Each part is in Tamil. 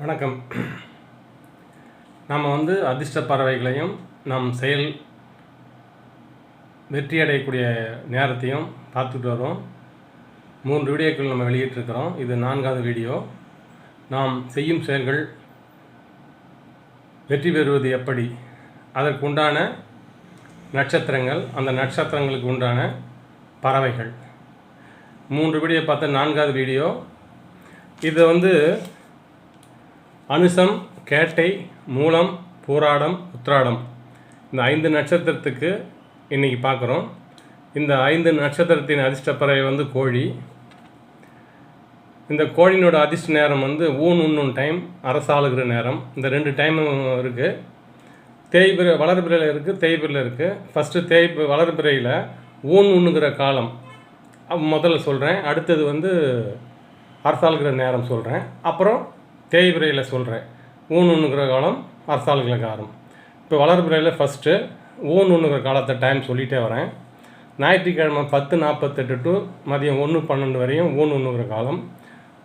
வணக்கம். நாம் வந்து அதிர்ஷ்ட பறவைகளையும் நம் செயல் வெற்றி அடையக்கூடிய நேரத்தையும் பார்த்துட்டு வரோம். மூன்று வீடியோக்கள் நம்ம வெளியிட்டிருக்கிறோம். இது நான்காவது வீடியோ. நாம் செய்யும் செயல்கள் வெற்றி பெறுவது எப்படி? அதற்கு உண்டான நட்சத்திரங்கள் அந்த நட்சத்திரங்களுக்கு உண்டான பறவைகள். மூன்று வீடியோ பார்த்த நான்காவது வீடியோ. இதை வந்து அனுசம் கேட்டை மூலம் பூராடம் உத்ராடம். இந்த ஐந்து நட்சத்திரத்துக்கு இன்றைக்கி பார்க்குறோம். இந்த ஐந்து நட்சத்திரத்தின் அதிர்ஷ்ட பறவை வந்து கோழி. இந்த கோழியினோட அதிர்ஷ்ட நேரம் வந்து ஊன் உண்ணும் டைம் அரசாளுகிற நேரம். இந்த ரெண்டு டைமும் இருக்குது தேய்பிரை வளர்பிறையில் இருக்குது தேய்பிரையில் இருக்குது ஃபஸ்ட்டு தேய் வளர்பிறையில் ஊன் உண்ணுகிற காலம். முதல்ல சொல்கிறேன் அடுத்தது வந்து அரசாளுகிற நேரம் சொல்கிறேன் அப்புறம் தேய்பிரையில் சொல்கிறேன் ஊன் உண்ணுகிற காலம் அரசாளுகிற காலம் இப்போ வளர்பிரையில் ஃபஸ்ட்டு ஊன் உண்ணுகிற காலத்தை டைம் சொல்லிகிட்டே வரேன். ஞாயிற்றுக்கிழமை பத்து நாற்பத்தெட்டு டு மதியம் ஒன்று பன்னெண்டு வரையும் ஊன் உண்ணுகிற காலம்.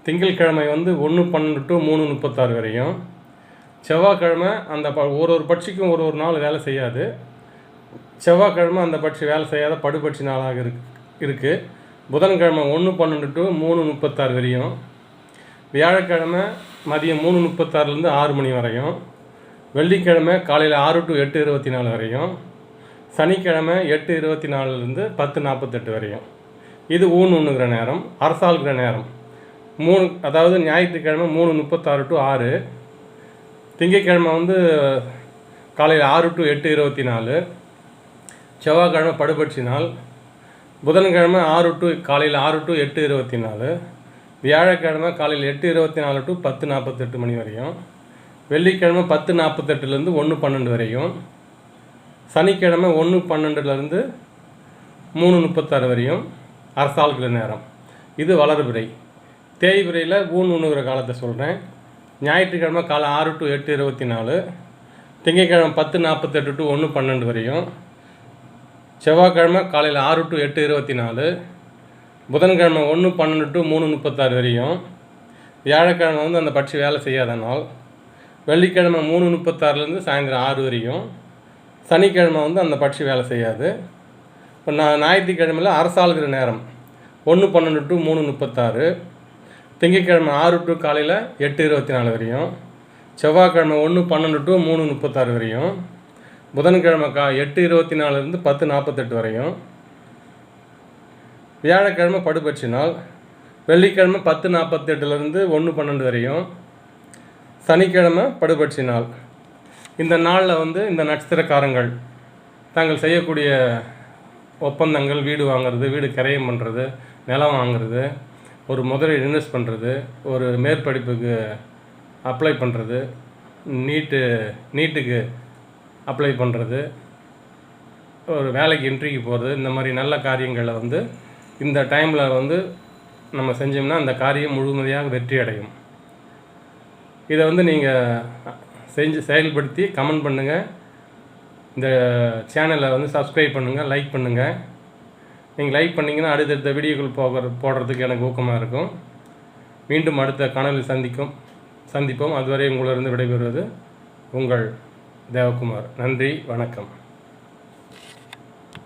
திங்கட்கிழமை வந்து ஒன்று பன்னெண்டு டு மூணு முப்பத்தாறு வரையும். செவ்வாய்க்கிழமை அந்த ப ஒரு ஒரு பட்சிக்கும் ஒரு ஒரு நாள் வேலை செய்யாது. செவ்வாய்க்கிழமை அந்த பட்சி வேலை செய்யாத படுபட்சி நாளாக இருக்கு இருக்குது புதன்கிழமை ஒன்று பன்னெண்டு டு மூணு முப்பத்தாறு வரையும். வியாழக்கிழமை மதியம் மூணு முப்பத்தாறுலேருந்து ஆறு மணி வரையும் வெள்ளிக்கிழமை காலையில் ஆறு டு எட்டு இருபத்தி நாலு வரையும் சனிக்கிழமை எட்டு இருபத்தி நாலுலேருந்து பத்து நாற்பத்தெட்டு வரையும். இது ஊன் உண்ணுகிற நேரம் அரசாளுகிற நேரம். மூணு அதாவது ஞாயிற்றுக்கிழமை மூணு முப்பத்தாறு டு ஆறு திங்கக்கிழமை வந்து காலையில் ஆறு டு எட்டு இருபத்தி நாலு செவ்வாய்க்கிழமை படுபட்சி நாள் புதன்கிழமை ஆறு டு காலையில் ஆறு டு எட்டு இருபத்தி நாலு வியாழக்கிழமை காலையில் எட்டு இருபத்தி நாலு டு பத்து நாற்பத்தெட்டு மணி வரையும். வெள்ளிக்கிழமை பத்து நாற்பத்தெட்டுலேருந்து ஒன்று பன்னெண்டு வரையும். சனிக்கிழமை ஒன்று பன்னெண்டுலேருந்து மூணு முப்பத்தாறு வரையும் அரசாள்கிற நேரம். இது வளர்பிறை. தேய்பிறையில் ஊன் உண்ணுகிற காலத்தை சொல்கிறேன் ஞாயிற்றுக்கிழமை காலை ஆறு டு எட்டு இருபத்தி நாலு. திங்கக்கிழமை பத்து நாற்பத்தெட்டு டு ஒன்று பன்னெண்டு வரையும். செவ்வாய்க்கிழமை காலையில் ஆறு டு எட்டு இருபத்தி நாலு. புதன்கிழமை ஒன்று பன்னெண்டு டு மூணு முப்பத்தாறு வரையும் வியாழக்கிழமை வந்து அந்த பட்சி வேலை செய்யாத நாள் வெள்ளிக்கிழமை மூணு முப்பத்தாறுலேருந்து சாயந்தரம் ஆறு வரையும் சனிக்கிழமை வந்து அந்த பட்சி வேலை செய்யாது. இப்போ நான் ஞாயிற்றுக்கிழமையில் அரசாளுகிற நேரம் ஒன்று பன்னெண்டு டு மூணு முப்பத்தாறு திங்கட்கிழமை ஆறு டு காலையில் எட்டு இருபத்தி நாலு வரையும் செவ்வாய்க்கிழமை ஒன்று பன்னெண்டு டு மூணு முப்பத்தாறு வரையும் புதன்கிழமை கா எட்டு இருபத்தி நாலுலேருந்து பத்து நாற்பத்தெட்டு வரையும் வியாழக்கிழமை படுபட்சி நாள் வெள்ளிக்கிழமை பத்து நாற்பத்தெட்டுலேருந்து ஒன்று பன்னெண்டு வரையும் சனிக்கிழமை படுபட்சி நாள் இந்த நாளில் வந்து இந்த நட்சத்திரக்காரங்கள் தாங்கள் செய்யக்கூடிய ஒப்பந்தங்கள் வீடு வாங்குறது வீடு கரையம் பண்ணுறது நிலம் வாங்குறது ஒரு முதலீடு இன்வெஸ்ட் பண்ணுறது ஒரு மேற்படிப்புக்கு அப்ளை பண்ணுறது நீட்டு நீட்டுக்கு அப்ளை பண்ணுறது ஒரு வேலைக்கு இன்ட்ரிக்கு போகிறது இந்த மாதிரி நல்ல காரியங்களை வந்து இந்த டைமில் வந்து நம்ம செஞ்சோம்னா அந்த காரியம் முழுமதியாக வெற்றி அடையும். இதை வந்து நீங்கள் செஞ்சு செயல்படுத்தி கமெண்ட் பண்ணுங்கள் இந்த சேனலை வந்து சப்ஸ்கிரைப் பண்ணுங்கள் லைக் பண்ணுங்கள் நீங்கள் லைக் பண்ணிங்கன்னா அடுத்தடுத்த வீடியோக்கள் போகிற போடுறதுக்கு எனக்கு ஊக்கமாக இருக்கும். மீண்டும் அடுத்த காணொலியில் சந்திக்கும் சந்திப்போம். அதுவரை உங்களிருந்து விடைபெறுவது உங்கள் தேவகுமார். நன்றி வணக்கம்.